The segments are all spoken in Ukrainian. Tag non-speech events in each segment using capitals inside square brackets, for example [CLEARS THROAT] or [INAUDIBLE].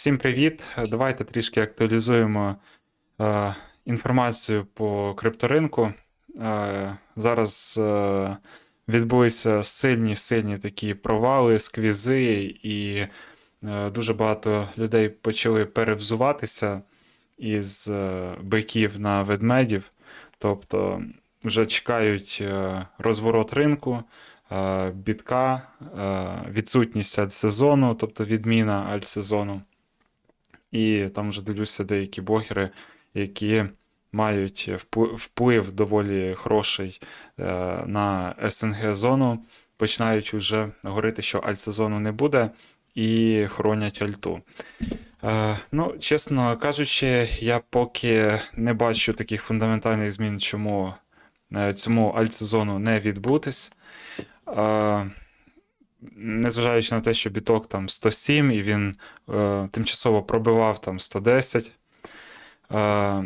Всім привіт! Давайте трішки актуалізуємо е, інформацію по крипторинку. Е, зараз е, відбулися сильні сильні такі провали, сквізи, і е, дуже багато людей почали перевзуватися із е, биків на ведмедів. Тобто вже чекають е, розворот ринку, е, бітка, е, відсутність альтсезону, тобто відміна альтсезону. І там вже дивлюся деякі блогери, які мають вплив доволі хороший е, на СНГ-зону, починають вже говорити, що альтсезону не буде, і хоронять альту. Е, ну, чесно кажучи, я поки не бачу таких фундаментальних змін, чому е, цьому альтсезону не відбутись. Незважаючи на те, що біток там 107 і він е, тимчасово пробивав там 110, е,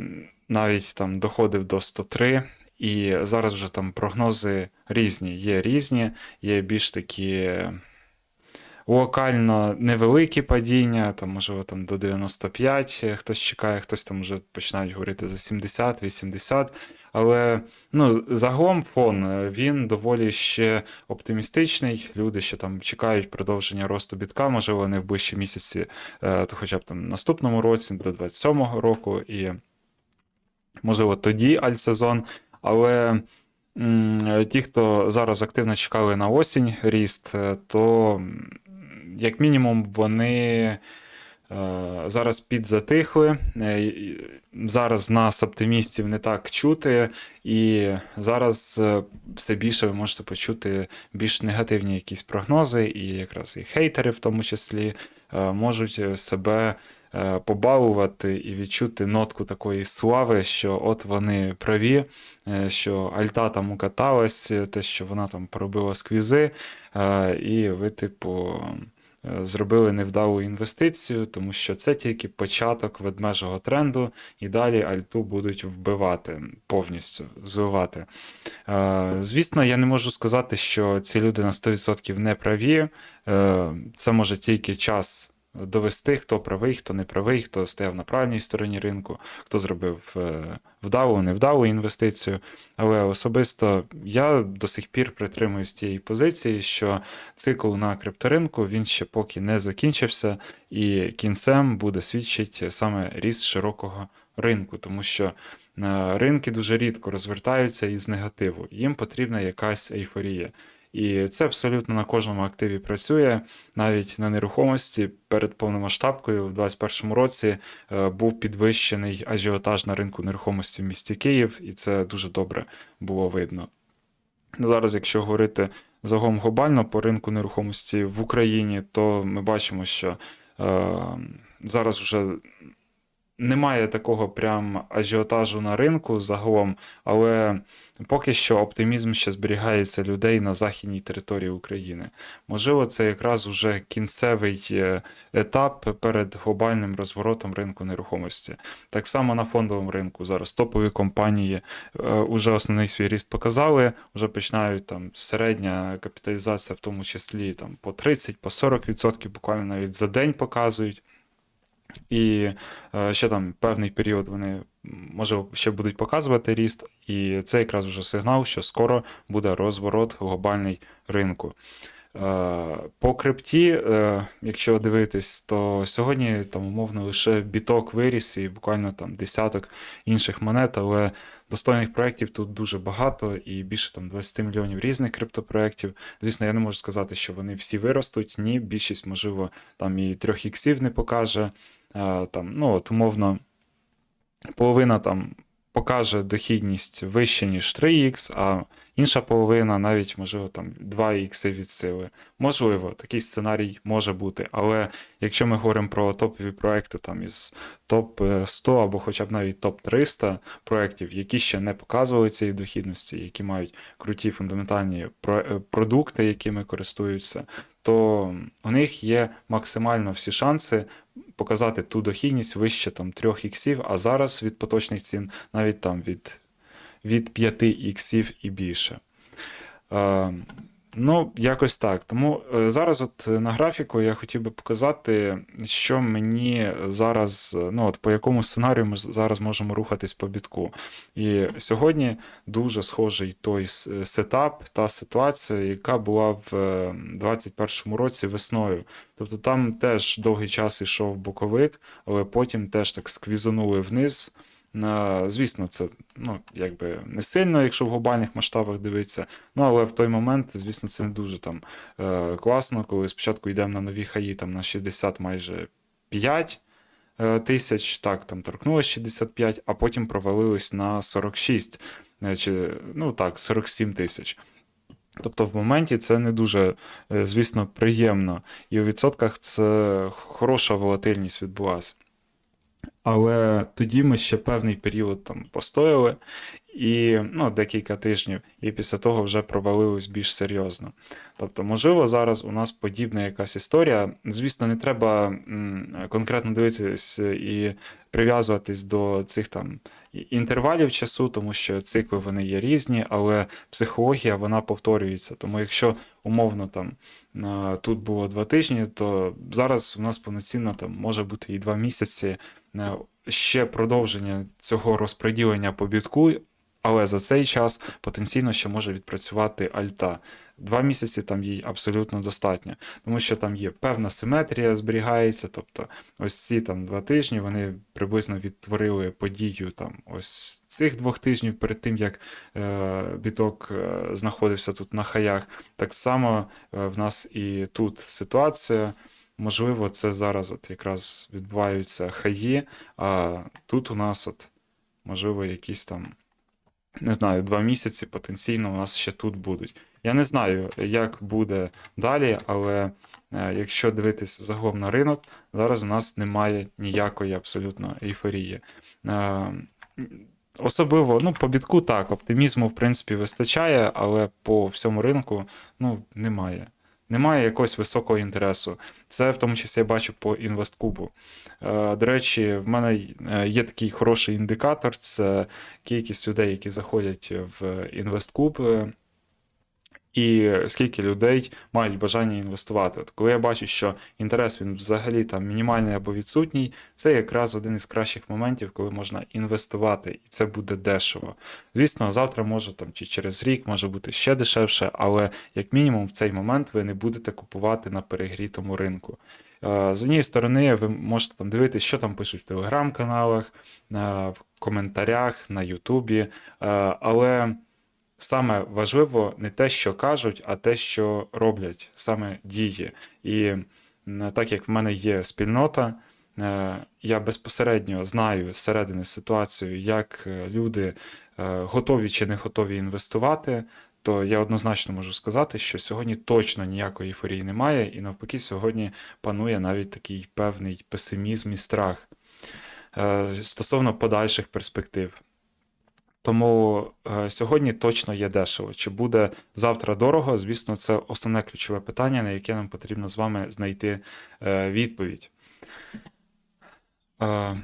навіть там доходив до 103. І зараз вже там прогнози різні. Є різні, є більш такі локально невеликі падіння, там, можливо, там до 95 е, хтось чекає, хтось там вже починають говорити за 70, 80. Але ну, загалом фон е, він доволі ще оптимістичний. Люди ще там чекають продовження росту бітка, можливо, не в ближчі місяці, е, то хоча б там наступному році, до 27-го року, і можливо тоді альтсезон. Але ті, хто зараз активно чекали на осінь ріст, то як мінімум вони е, зараз підзатихли. Е, Зараз нас, оптимістів, не так чути, і зараз е, все більше ви можете почути більш негативні якісь прогнози, і якраз і хейтери, в тому числі, можуть себе побалувати і відчути нотку такої слави, що от вони праві, що Альта там укаталась, те, що вона там поробила сквізи, і ви, типу. Е, Зробили невдалу інвестицію, тому що це тільки початок ведмежого тренду, і далі альту будуть вбивати повністю, зливати. Е, Звісно, я не можу сказати, що ці люди на 100% не праві. Е, Це може тільки час довести, хто правий, хто не правий, хто стояв на правильній стороні ринку, хто зробив е, вдалу, невдалу інвестицію. Але особисто я до сих пір притримуюсь тієї позиції, що цикл на крипторинку він ще поки не закінчився, і кінцем буде свідчити саме ріст широкого ринку, тому що е, ринки дуже рідко розвертаються із негативу. Їм потрібна якась ейфорія. І це абсолютно на кожному активі працює. Навіть на нерухомості перед повномасштабкою в 2021 році е, був підвищений ажіотаж на ринку нерухомості в місті Київ, і це дуже добре було видно. Зараз, якщо говорити загалом глобально по ринку нерухомості в Україні, то ми бачимо, що е, зараз вже немає такого прям ажіотажу на ринку загалом, але поки що оптимізм ще зберігається людей на західній території України. Можливо, це якраз уже кінцевий е, етап перед глобальним розворотом ринку нерухомості. Так само на фондовому ринку зараз топові компанії е, уже основний свій ріст показали, вже починають там середня капіталізація, в тому числі там по 30, по 40%, буквально навіть за день показують. І е, ще там певний період вони м, можливо ще будуть показувати ріст, і це якраз вже сигнал, що скоро буде розворот глобальний ринку. Е, По крипті, е, якщо дивитись, то сьогодні там умовно лише біток виріс і буквально там десяток інших монет, але достойних проєктів тут дуже багато і більше там 20 мільйонів різних криптопроєктів. Звісно, я не можу сказати, що вони всі виростуть. Ні, більшість, можливо, там і 3 іксів не покаже. Е, Там, ну, от, умовно, половина там покаже дохідність вище, ніж 3х, а інша половина навіть, можливо, там 2х від сили. Можливо, такий сценарій може бути. Але якщо ми говоримо про топові проекти там із топ 100 або хоча б навіть топ 300 проєктів, які ще не показували цієї дохідності, які мають круті фундаментальні е, продукти, якими користуються, то у них є максимально всі шанси показати ту дохідність вище там 3 іксів, а зараз від поточних цін навіть там від, від 5 іксів і більше. Ну, якось так. Тому е, зараз, от е, на графіку, я хотів би показати, що мені зараз, е, ну от по якому сценарію ми зараз можемо рухатись по бітку. І сьогодні дуже схожий той сетап, та ситуація, яка була в е, 21-му році весною. Тобто там теж довгий час йшов боковик, але потім теж так сквізанули вниз. Звісно, це ну, якби не сильно, якщо в глобальних масштабах дивитися. Ну, але в той момент, звісно, це не дуже там е, класно, коли спочатку йдемо на нові хаї там, на 60 майже 5 е, тисяч, так, там торкнулося 65, а потім провалились на 46, е, чи, ну так, 47 тисяч. Тобто в моменті це не дуже, звісно, приємно. І у відсотках це хороша волатильність відбулася. Але тоді ми ще певний період там постояли, і ну, декілька тижнів, і після того вже провалились більш серйозно. Тобто, можливо, зараз у нас подібна якась історія. Звісно, не треба конкретно дивитися і прив'язуватись до цих там інтервалів часу, тому що цикли вони є різні, але психологія вона повторюється. Тому якщо умовно там тут було два тижні, то зараз у нас повноцінно там може бути і два місяці ще продовження цього розподілення по бітку, але за цей час потенційно ще може відпрацювати альта. Два місяці там їй абсолютно достатньо, тому що там є певна симетрія, зберігається. Тобто, ось ці там два тижні вони приблизно відтворили подію там ось цих двох тижнів перед тим, як е, біток е, знаходився тут на хаях. Так само е, в нас і тут ситуація. Можливо, це зараз от якраз відбуваються хаї, а тут у нас от, можливо, якісь там, не знаю, два місяці потенційно у нас ще тут будуть. Я не знаю, як буде далі, але е, якщо дивитись загалом на ринок, зараз у нас немає ніякої абсолютно ейфорії. Е, Особливо, ну, по бітку так, оптимізму, в принципі, вистачає, але по всьому ринку ну, немає. Немає якогось високого інтересу. Це в тому числі я бачу по інвесткубу. Е, До речі, в мене є такий хороший індикатор: це кількість людей, які заходять в інвесткуб. І скільки людей мають бажання інвестувати. От коли я бачу, що інтерес він взагалі там мінімальний або відсутній, це якраз один із кращих моментів, коли можна інвестувати, і це буде дешево. Звісно, завтра може там чи через рік може бути ще дешевше, але як мінімум в цей момент ви не будете купувати на перегрітому ринку. Е, З однієї сторони, ви можете там дивитися, що там пишуть в телеграм-каналах, е, в коментарях, на Ютубі, е, але саме важливо не те, що кажуть, а те, що роблять, саме дії. І так як в мене є спільнота, е, я безпосередньо знаю зсередини ситуацію, як е, люди е, готові чи не готові інвестувати. То я однозначно можу сказати, що сьогодні точно ніякої ейфорії немає, і навпаки, сьогодні панує навіть такий певний песимізм і страх стосовно подальших перспектив. Тому е, сьогодні точно є дешево. Чи буде завтра дорого? Звісно, це основне ключове питання, на яке нам потрібно з вами знайти е, відповідь. Е,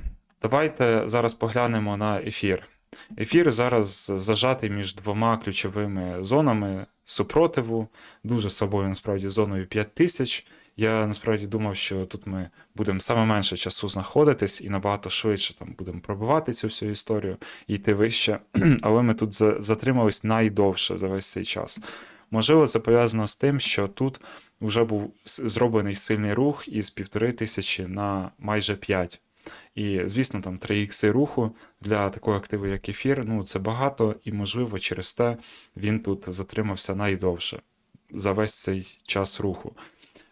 давайте зараз поглянемо на ефір. Ефір зараз зажатий між двома ключовими зонами супротиву, дуже слабою насправді зоною 5000. Я насправді думав, що тут ми будемо саме менше часу знаходитись і набагато швидше там будемо пробивати цю всю історію і йти вище. [CLEARS THROAT] Але ми тут затримались найдовше за весь цей час. Можливо, це пов'язано з тим, що тут вже був зроблений сильний рух із півтори тисячі на майже 5. І, звісно, там 3 ікси руху для такого активу, як ефір, ну це багато, і, можливо, через те він тут затримався найдовше за весь цей час руху.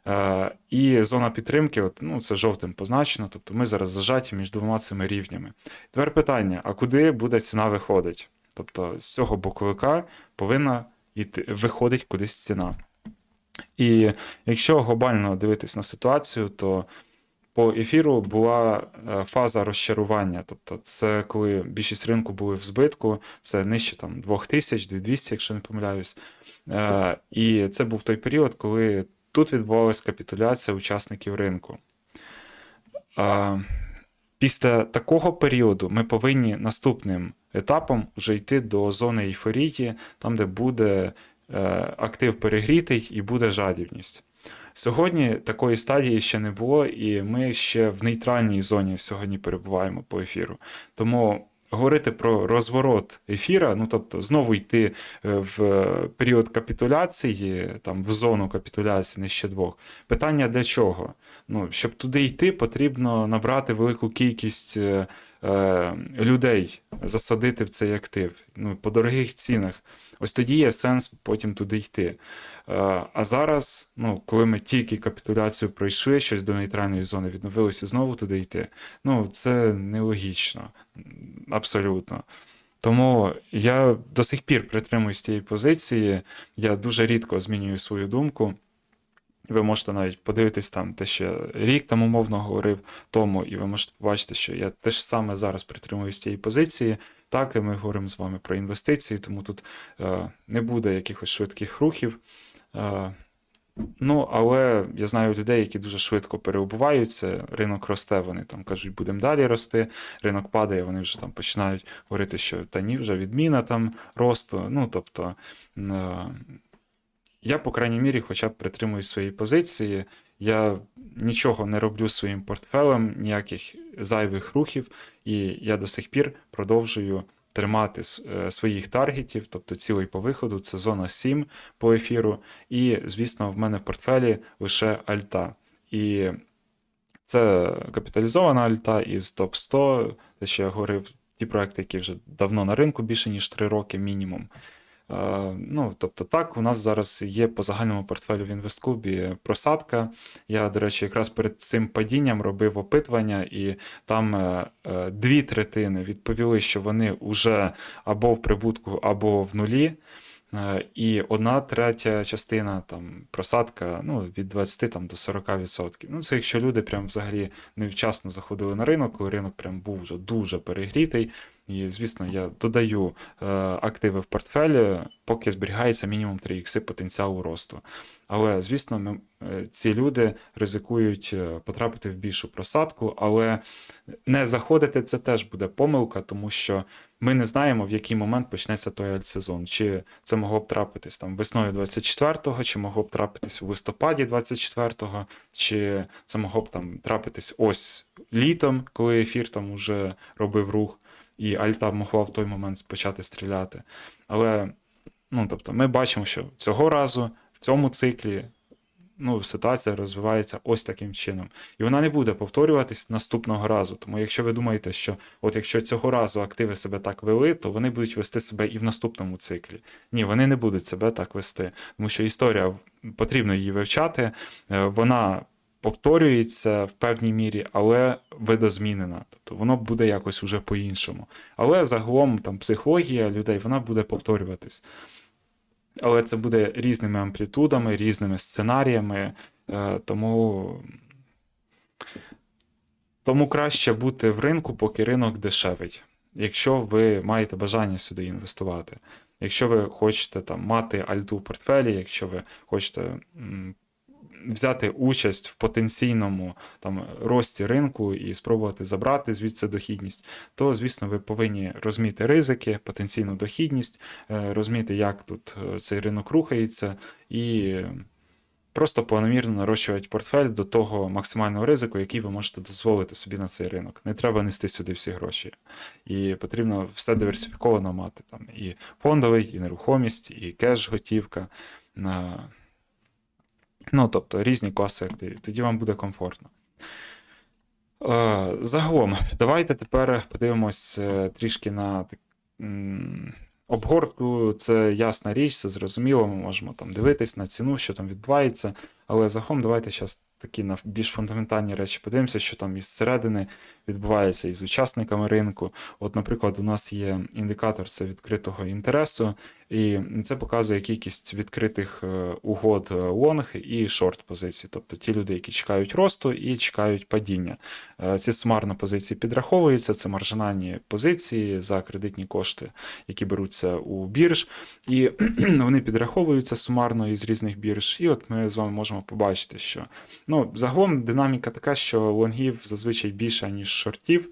Е, і зона підтримки, от, ну, це жовтим позначено, тобто ми зараз зажаті між двома цими рівнями. Тепер питання: а куди буде ціна виходить? Тобто з цього боковика повинна йти, виходить кудись ціна. І якщо глобально дивитись на ситуацію, то по ефіру була е, фаза розчарування. Тобто, це коли більшість ринку були в збитку, це нижче там 2000, 2200, якщо не помиляюсь. Е, І це був той період, коли тут відбувалася капітуляція учасників ринку. Після такого періоду ми повинні наступним етапом вже йти до зони ейфорії, там, де буде е, актив перегрітий і буде жадібність. Сьогодні такої стадії ще не було, і ми ще в нейтральній зоні сьогодні перебуваємо по ефіру. Тому говорити про розворот ефіра, ну тобто знову йти е, в період капітуляції, там в зону капітуляції нижче двох. Питання для чого? Ну, щоб туди йти, потрібно набрати велику кількість е, е, людей, засадити в цей актив ну, по дорогих цінах. Ось тоді є сенс потім туди йти. Е, А зараз, ну, коли ми тільки капітуляцію пройшли, щось до нейтральної зони відновилося, знову туди йти. Ну, це нелогічно. Абсолютно. Тому я до сих пір притримуюсь цієї позиції. Я дуже рідко змінюю свою думку. Ви можете навіть подивитись там, те, що рік там умовно говорив тому, і ви можете побачити, що я теж саме зараз притримуюсь цієї позиції. Так, і ми говоримо з вами про інвестиції, тому тут е, не буде якихось швидких рухів. Е, ну, але я знаю людей, які дуже швидко переобуваються. Ринок росте, вони там кажуть, будемо далі рости. Ринок падає, вони вже там починають говорити, що та ні, вже відміна там росту. Ну, тобто. Я, по крайній мірі, хоча б притримуюсь своєї позиції. Я нічого не роблю своїм портфелем, ніяких зайвих рухів, і я до сих пір продовжую тримати е, своїх таргетів, тобто цілий по виходу, це зона 7 по ефіру. І, звісно, в мене в портфелі лише альта. І це капіталізована альта із топ 100, те, що я говорив, ті проекти, які вже давно на ринку, більше ніж 3 роки мінімум. Е, Ну, тобто так, у нас зараз є по загальному портфелю в інвестклубі просадка. Я, до речі, якраз перед цим падінням робив опитування, і там е, е, дві третини відповіли, що вони вже або в прибутку, або в нулі. І одна третя частина там просадка ну, від 20 там, до 40%. Ну, це якщо люди прям взагалі невчасно заходили на ринок, коли ринок прям був вже дуже перегрітий. І, звісно, я додаю е, активи в портфелі, поки зберігається мінімум 3 ікси потенціалу росту. Але, звісно, ми, е, ці люди ризикують е, потрапити в більшу просадку, але не заходити це теж буде помилка, тому що ми не знаємо, в який момент почнеться той альтсезон. Чи це могло б трапитись там весною 24-го, чи могло б трапитись в листопаді 24-го, чи це могло б там трапитись ось літом, коли ефір там уже робив рух, і альта могла в той момент почати стріляти. Але ну, тобто, ми бачимо, що цього разу в цьому циклі ну, ситуація розвивається ось таким чином. І вона не буде повторюватись наступного разу. Тому якщо ви думаєте, що от якщо цього разу активи себе так вели, то вони будуть вести себе і в наступному циклі. Ні, вони не будуть себе так вести, тому що історія потрібно її вивчати. е, Вона повторюється в певній мірі, але видозмінена. Тобто воно буде якось уже по-іншому. Але загалом там психологія людей вона буде повторюватись. Але це буде різними амплітудами, різними сценаріями. е, Тому, тому краще бути в ринку, поки ринок дешевий. Якщо ви маєте бажання сюди інвестувати. Якщо ви хочете там мати альту в портфелі, якщо ви хочете взяти участь в потенційному там рості ринку і спробувати забрати звідси дохідність, то звісно ви повинні розуміти ризики, потенційну дохідність, е, розуміти, як тут е, цей ринок рухається, і просто планомірно нарощувати портфель до того максимального ризику, який ви можете дозволити собі на цей ринок. Не треба нести сюди всі гроші. І потрібно все диверсифіковано мати. Там і фондовий, і нерухомість, і кеш, готівка. на- Ну, тобто різні класи активів. Тоді вам буде комфортно. Е, Загалом, давайте тепер подивимось е, трішки на обгортку. Це ясна річ, це зрозуміло. Ми можемо там дивитись на ціну, що там відбувається. Але загалом давайте зараз такі на більш фундаментальні речі подивимося, що там із середини відбувається із учасниками ринку. От, наприклад, у нас є індикатор це відкритого інтересу, і це показує кількість відкритих е, угод е, лонг і шорт позицій, тобто ті люди, які чекають росту і чекають падіння. Е, Ці сумарно позиції підраховуються, це маржинальні позиції за кредитні кошти, які беруться у бірж, і [CLEARS THROAT] вони підраховуються сумарно із різних бірж. І от ми з вами можемо побачити, що ну, загалом динаміка така, що лонгів зазвичай більше, ніж шортів.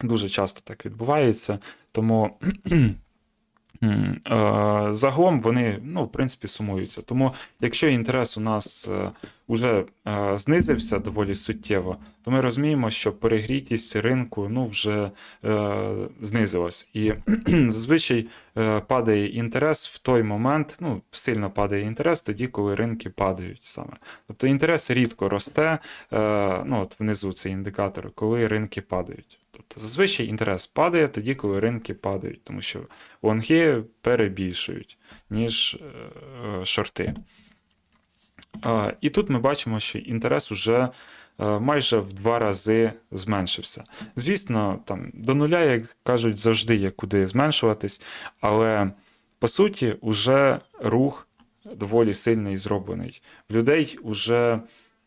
Дуже часто так відбувається. Тому [CLEARS THROAT] е, Загалом вони, ну, в принципі, сумуються. Тому, якщо інтерес у нас вже знизився доволі суттєво, то ми розуміємо, що перегрітість ринку ну, вже е, знизилась. І [CLEARS THROAT] зазвичай е, падає інтерес в той момент, ну, сильно падає інтерес тоді, коли ринки падають саме. Тобто інтерес рідко росте, е, ну, от внизу цей індикатор, коли ринки падають. Тобто зазвичай інтерес падає тоді, коли ринки падають, тому що лонги перебільшують, ніж е, шорти. І тут ми бачимо, що інтерес уже е, майже в два рази зменшився. Звісно, там до нуля, як кажуть, завжди є куди зменшуватись, але по суті, уже рух доволі сильний зроблений. В людей вже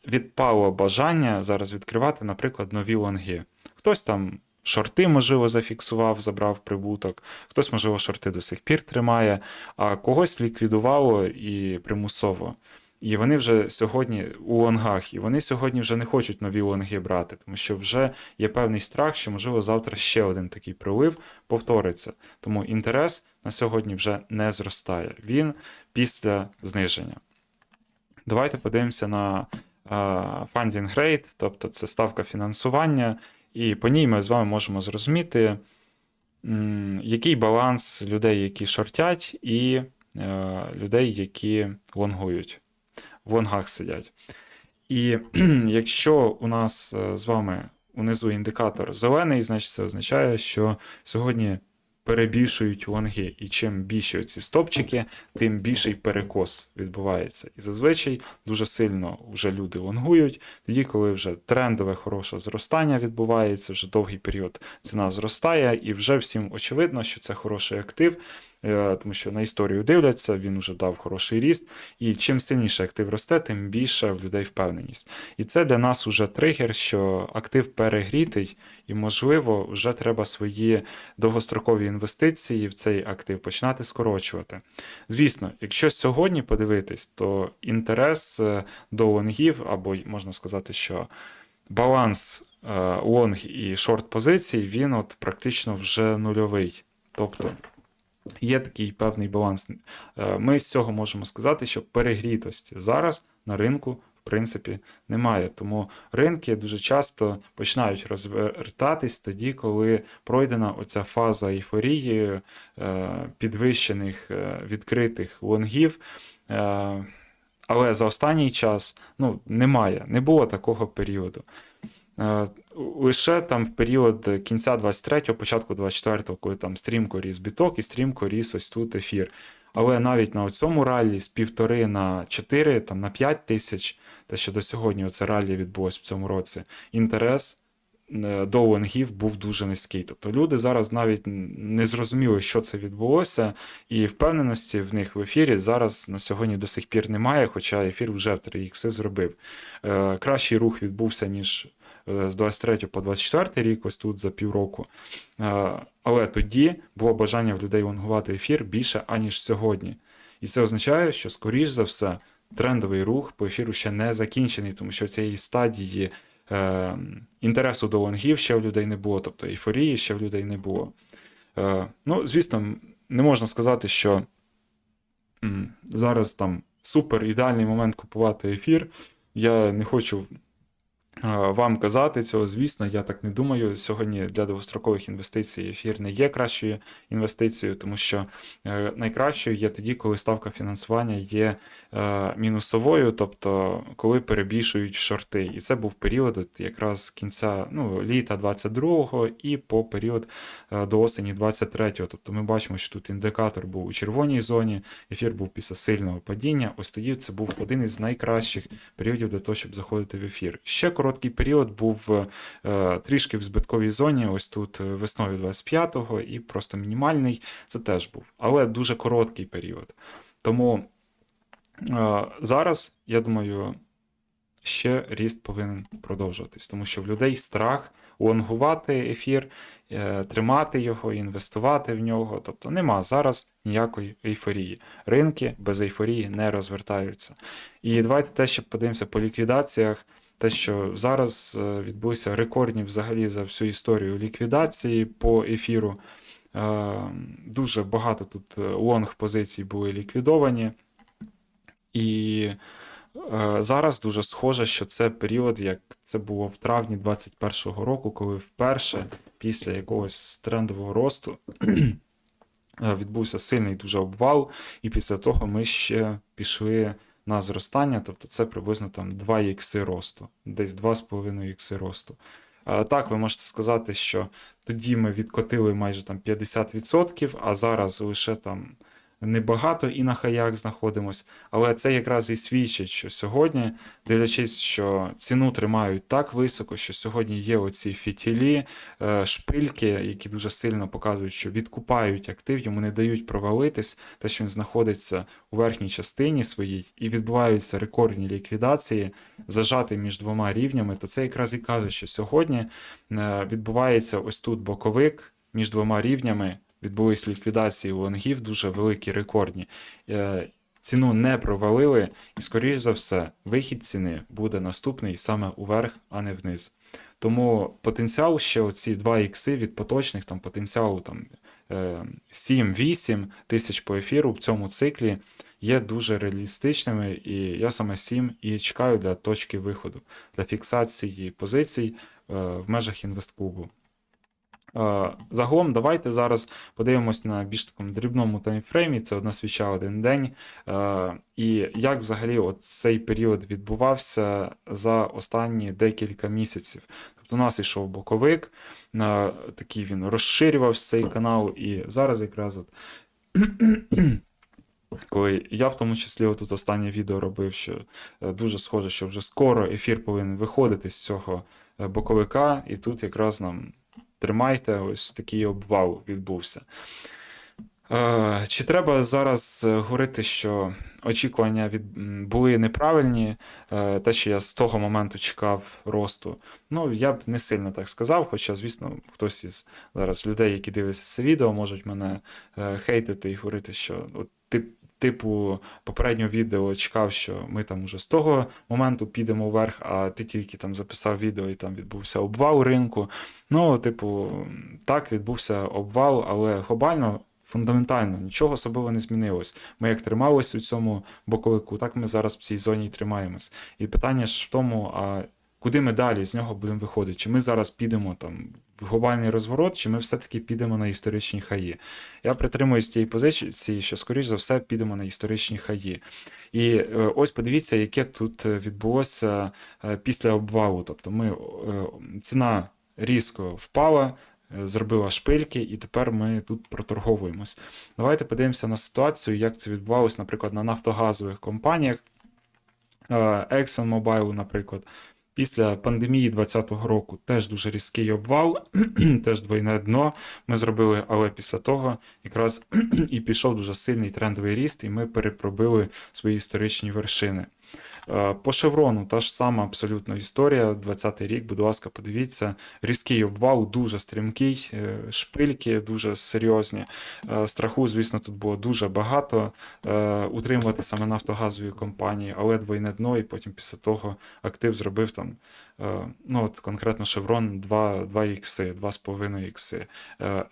відпало бажання зараз відкривати, наприклад, нові лонги. Хтось там шорти, можливо, зафіксував, забрав прибуток, хтось, можливо, шорти до сих пір тримає, а когось ліквідувало і примусово. І вони вже сьогодні у лонгах, і вони сьогодні вже не хочуть нові лонги брати, тому що вже є певний страх, що, можливо, завтра ще один такий прилив повториться. Тому інтерес на сьогодні вже не зростає. Він після зниження. Давайте подивимося на funding rate, тобто це ставка фінансування, і по ній ми з вами можемо зрозуміти, який баланс людей, які шортять, і е, людей, які лонгують, в лонгах сидять. І [CLEARS THROAT] якщо у нас е, з вами унизу індикатор зелений, значить це означає, що сьогодні перебільшують лонги. І чим більше ці стопчики, тим більший перекос відбувається. І зазвичай дуже сильно вже люди лонгують, тоді, коли вже трендове хороше зростання відбувається, вже довгий період ціна зростає, і вже всім очевидно, що це хороший актив. Е, тому що на історію дивляться, він вже дав хороший ріст. І чим сильніше актив росте, тим більше в людей впевненість. І це для нас уже тригер, що актив перегрітий, і, можливо, вже треба свої довгострокові інвестиції в цей актив починати скорочувати. Звісно, якщо сьогодні подивитись, то інтерес е, до лонгів, або можна сказати, що баланс е, лонг і шорт позицій, він от практично вже нульовий. Тобто. Є такий певний баланс. Е, ми з цього можемо сказати, що перегрітості зараз на ринку, в принципі, немає. Тому ринки дуже часто починають розвертатись тоді, коли пройдена оця фаза ейфорії, е, підвищених е, відкритих лонгів. Але за останній час ну, немає, не було такого періоду. Е, лише там в період кінця 23-го, початку 24-го, коли там стрімко ріс біток і стрімко ріс ось тут ефір. Але навіть на цьому ралі з півтори на 4, там на 5 тисяч, те, що до сьогодні оце ралі відбулось в цьому році, інтерес е, до лонгів був дуже низький. Тобто люди зараз навіть не зрозуміли, що це відбулося, і впевненості в них в ефірі зараз на сьогодні до сих пір немає, хоча ефір вже в 3 ікси зробив. Е, кращий рух відбувся, ніж з 23 по 24 рік, ось тут за півроку. Е, але тоді було бажання в людей лонгувати ефір більше, аніж сьогодні. І це означає, що, скоріш за все, трендовий рух по ефіру ще не закінчений, тому що цієї стадії е, інтересу до лонгів ще в людей не було, тобто ейфорії ще в людей не було. Е, Ну, звісно, не можна сказати, що зараз там супер ідеальний момент купувати ефір. Я не хочу вам казати цього, звісно, я так не думаю. Сьогодні для довгострокових інвестицій ефір не є кращою інвестицією, тому що е, найкращою є тоді, коли ставка фінансування є е, мінусовою, тобто коли перебільшують шорти. І це був період от якраз кінця ну, літа 22-го і по період е, до осені 23-го. Тобто ми бачимо, що тут індикатор був у червоній зоні, ефір був після сильного падіння. Ось тоді це був один із найкращих періодів для того, щоб заходити в ефір. Ще короткий період був е, трішки в збитковій зоні, ось тут е, весною 25-го, і просто мінімальний це теж був, але дуже короткий період. Тому е, зараз, я думаю, ще ріст повинен продовжуватись, тому що в людей страх лонгувати ефір, тримати його, інвестувати в нього. Тобто нема зараз ніякої ейфорії. Ринки без ейфорії не розвертаються. І давайте теж ще подивимося по ліквідаціях те, що зараз е, відбулися рекордні взагалі за всю історію ліквідації по ефіру. Е, Дуже багато тут лонг позицій були ліквідовані. І е, зараз дуже схоже, що це період, як це було в травні 2021 року, коли вперше після якогось трендового росту [CLEARS THROAT] е, відбувся сильний дуже обвал, і після того ми ще пішли на зростання, тобто це приблизно там 2 ікси росту, десь 2,5 ікси росту. Е, Так, ви можете сказати, що тоді ми відкотили майже там 50%, а зараз лише там небагато і на хаях знаходимось. Але це якраз і свідчить, що сьогодні, дивлячись, що ціну тримають так високо, що сьогодні є оці фітілі, е, шпильки, які дуже сильно показують, що відкупають актив, йому не дають провалитись, те, що він знаходиться у верхній частині своїй, і відбуваються рекордні ліквідації, зажати між двома рівнями, то це якраз і каже, що сьогодні е, відбувається ось тут боковик між двома рівнями. Відбулись ліквідації лонгів, дуже великі, рекордні. Е, Ціну не провалили, і, скоріш за все, вихід ціни буде наступний саме уверх, а не вниз. Тому потенціал ще оці 2 ікси від поточних там потенціалу там, е, 7-8 тисяч по ефіру в цьому циклі є дуже реалістичними, і я саме 7 і чекаю для точки виходу, для фіксації позицій е, в межах інвестклубу. Е, Загалом, давайте зараз подивимось на більш такому дрібному таймфреймі. Це одна свіча, один день. Е, І як взагалі от цей період відбувався за останні декілька місяців. Тобто у нас йшов боковик, е, такий він розширював цей канал, і зараз якраз от. [CLEARS THROAT] Коли я в тому числі отут останнє відео робив, що дуже схоже, що вже скоро ефір повинен виходити з цього боковика, і тут якраз нам тримайте, ось такий обвал відбувся. Е, Чи треба зараз е, говорити, що очікування від... були неправильні, е, те, що я з того моменту чекав росту? Ну, я б не сильно так сказав, хоча, звісно, хтось із зараз людей, які дивляться це відео, можуть мене хейтити і говорити, що от, тип, типу попереднього відео чекав, що ми там уже з того моменту підемо вверх, а ти тільки там записав відео і там відбувся обвал ринку. Ну, типу, так, відбувся обвал, але глобально. Фундаментально нічого особливо не змінилось. Ми як тримались у цьому боковику, так ми зараз в цій зоні і тримаємось. І питання ж в тому, а куди ми далі з нього будемо виходити? Чи ми зараз підемо там в глобальний розворот, чи ми все-таки підемо на історичні хаї? Я притримуюсь цієї позиції, що, скоріш за все, підемо на історичні хаї. І е, ось подивіться, яке тут е, відбулося е, після обвалу. Тобто ми, ціна різко впала. Зробила шпильки, і тепер ми тут проторговуємось. Давайте подивимося на ситуацію, як це відбувалось, наприклад, на нафтогазових компаніях. ExxonMobil, наприклад, після пандемії 2020 року теж дуже різкий обвал, [CLEARS THROAT] теж двойне дно ми зробили, але після того якраз [CLEARS THROAT] і пішов дуже сильний трендовий ріст, і ми перепробили свої історичні вершини. Е, По шеврону та ж сама абсолютно історія. 20-й рік, будь ласка, подивіться. Різкий обвал, дуже стрімкий, е, шпильки дуже серйозні. Е, Страху, звісно, тут було дуже багато. Утримувати саме нафтогазові компанії, але двойне дно, і потім після того актив зробив там. Ну, от конкретно Chevron 2, 2 ікси, 2,5 ікси.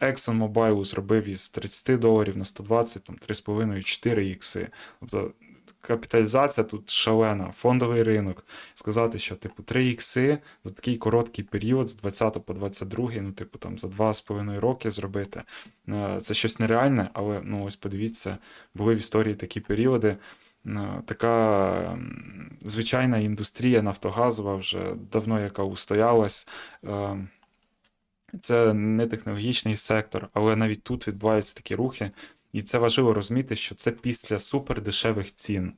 ExxonMobil зробив із 30 доларів на 120, там 3,5-4 ікси. Тобто капіталізація тут шалена, фондовий ринок. Сказати, що типу 3 ікси за такий короткий період з 20 по 22, ну, типу, там за 2,5 роки зробити. е, Це щось нереальне, але ну ось подивіться, були в історії такі періоди. Е, Така звичайна індустрія нафтогазова вже давно яка устоялась. Е, Це не технологічний сектор, але навіть тут відбуваються такі рухи. І це важливо розуміти, що це після супердешевих цін.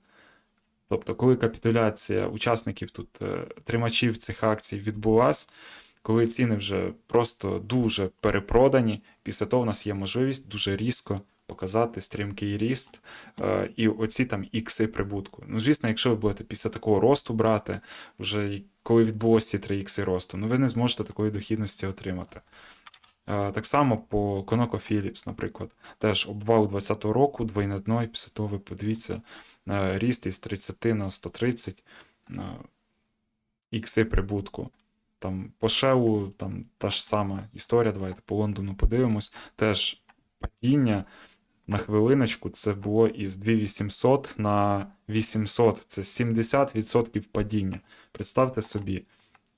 Тобто, коли капітуляція учасників тут, е, тримачів цих акцій відбулась, коли ціни вже просто дуже перепродані, після того у нас є можливість дуже різко показати стрімкий ріст е, і оці там ікси прибутку. Ну, звісно, якщо ви будете після такого росту брати, вже коли відбулося ці 3 ікси росту, ну ви не зможете такої дохідності отримати. Е, Так само по ConocoPhillips, наприклад, теж обвал 20-го року, двойне дно, і після подивіться е, ріст із 30 на 130 е, ікси прибутку. Там по Шеу там та ж сама історія, давайте по Лондону подивимось. Теж падіння на хвилиночку це було із 2800 на 800. Це 70% падіння. Представте собі,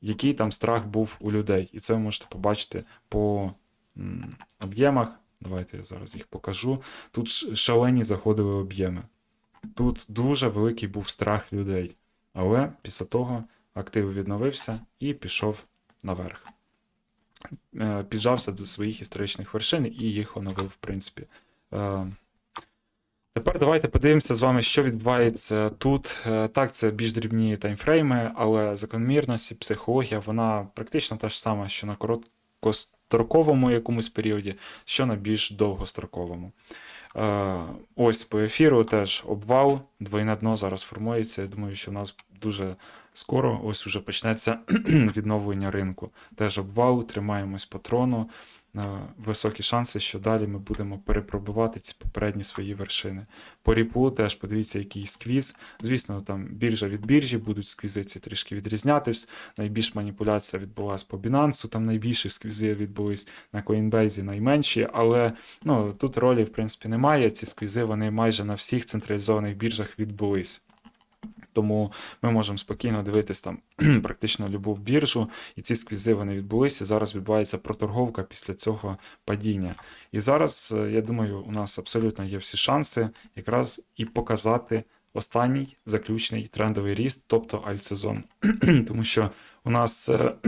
який там страх був у людей. І це ви можете побачити по об'ємах. Давайте я зараз їх покажу. Тут шалені заходили об'єми. Тут дуже великий був страх людей. Але після того актив відновився і пішов наверх. Е, Піджався до своїх історичних вершин і їх оновив, в принципі. Тепер давайте подивимося з вами, що відбувається тут. Е, Так, це більш дрібні таймфрейми, але закономірності, психологія, вона практично та ж сама, що на короткостроковому якомусь періоді, що на більш довгостроковому. Е, Ось по ефіру теж обвал, двойне дно зараз формується. Я думаю, що в нас дуже скоро ось уже почнеться [CLEARS THROAT] відновлення ринку. Теж обвал, тримаємось патрону. Е, Високі шанси, що далі ми будемо перепробувати ці попередні свої вершини. По ріпу теж подивіться, який сквіз. Звісно, там біржа від біржі будуть сквізи ці трішки відрізнятись. Найбільш маніпуляція відбулася по Binance, там найбільші сквізи відбулись на Coinbase, найменші, але ну, тут ролі, в принципі, немає. Ці сквізи вони майже на всіх централізованих біржах відбулись. Тому ми можемо спокійно дивитись там [CLEARS THROAT] практично любу біржу, і ці сквізи вони відбулися. Зараз відбувається проторговка після цього падіння. І зараз, е, я думаю, у нас абсолютно є всі шанси якраз і показати останній заключний трендовий ріст, тобто альтсезон. [CLEARS THROAT] Тому що у нас е, [CLEARS THROAT]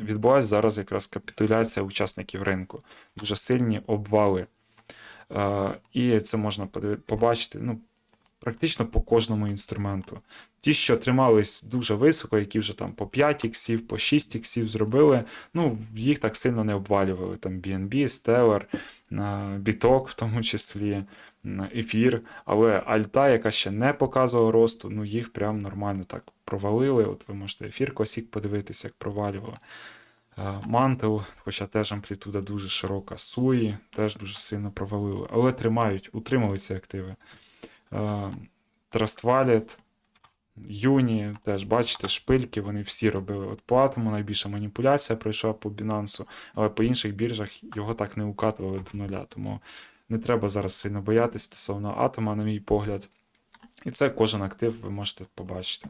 відбулася зараз якраз капітуляція учасників ринку, дуже сильні обвали. Е, І це можна побачити. Ну, практично по кожному інструменту. Ті, що тримались дуже високо, які вже там по 5 іксів, по 6 іксів зробили, ну, їх так сильно не обвалювали. Там BNB, Stellar, е, Біток в тому числі, Ефір. Але Альта, яка ще не показувала росту, ну їх прям нормально так провалили. От ви можете ефір Косік подивитися, як провалювали. Е, Мантел, хоча теж амплітуда дуже широка, Суї теж дуже сильно провалили, але тримають, ці активи. Е, Trust Wallet, Юні, теж бачите, шпильки, вони всі робили. От по атому найбільша маніпуляція пройшла по Binance, але по інших біржах його так не укатували до нуля. Тому не треба зараз сильно боятися стосовно атома, на мій погляд. І це кожен актив ви можете побачити.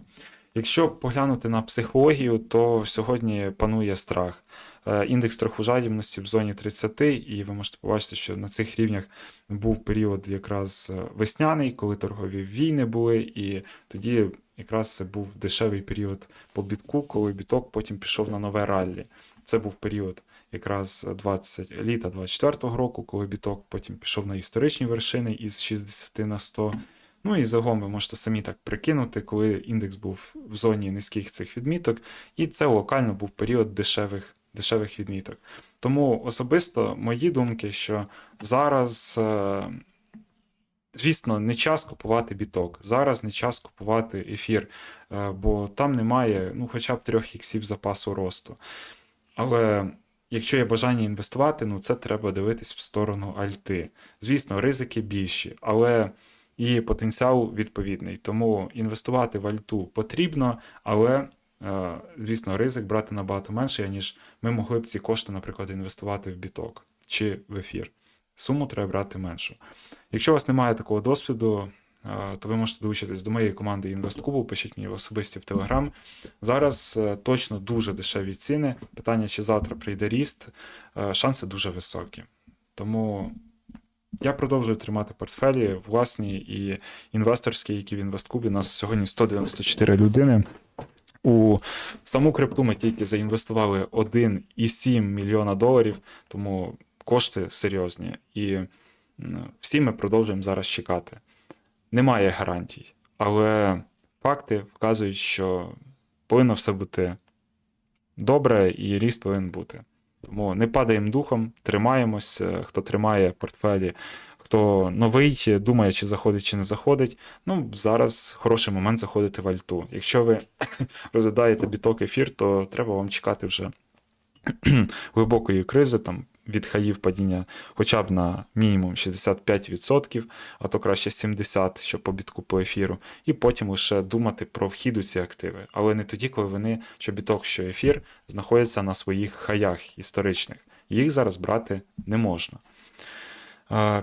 Якщо поглянути на психологію, то сьогодні панує страх. Е, Індекс страху жадібності в зоні 30, і ви можете побачити, що на цих рівнях був період якраз е, весняний, коли торгові війни були, і тоді якраз це був дешевий період по бітку, коли біток потім пішов на нове раллі. Це був період якраз 20 літа 24-го року, коли біток потім пішов на історичні вершини із 60 на 100. Ну і загалом ви можете самі так прикинути, коли індекс був в зоні низьких цих відміток, і це локально був період дешевих, дешевих відміток. Тому особисто мої думки, що зараз, е, звісно, не час купувати біток, зараз не час купувати ефір, е, бо там немає ну, хоча б трьох іксів запасу росту. Але якщо є бажання інвестувати, ну це треба дивитись в сторону альти. Звісно, ризики більші, але і потенціал відповідний. Тому інвестувати в альту потрібно, але, е, звісно, ризик брати набагато менший, ніж ми могли б ці кошти, наприклад, інвестувати в біток чи в ефір. Суму треба брати меншу. Якщо у вас немає такого досвіду, е, то ви можете долучитись до моєї команди інвесткубу, пишіть мені в особисті в Телеграм. Зараз е, точно дуже дешеві ціни. Питання, чи завтра прийде ріст, шанси дуже високі. Тому я продовжую тримати портфелі власні і інвесторські, які в інвесткубі. Нас сьогодні 194 людини. У саму крипту ми тільки заінвестували 1,7 мільйона доларів, тому кошти серйозні. І всі ми продовжуємо зараз чекати. Немає гарантій, але факти вказують, що повинно все бути добре і ріст повинен бути. Тому не падаємо духом, тримаємось. Е, Хто тримає портфелі, хто новий, думає, чи заходить, чи не заходить. Ну, зараз хороший момент заходити в альту. Якщо ви [COUGHS] розглядаєте біток ефір, то треба вам чекати вже [CLEARS THROAT] глибокої кризи, там від хаїв падіння хоча б на мінімум 65%, а то краще 70%, що по бітку по ефіру, і потім лише думати про вхід у ці активи. Але не тоді, коли вони, що біток, що ефір, знаходяться на своїх хаях історичних. Їх зараз брати не можна.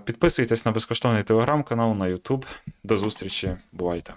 Підписуйтесь на безкоштовний телеграм-канал на YouTube. До зустрічі, бувайте!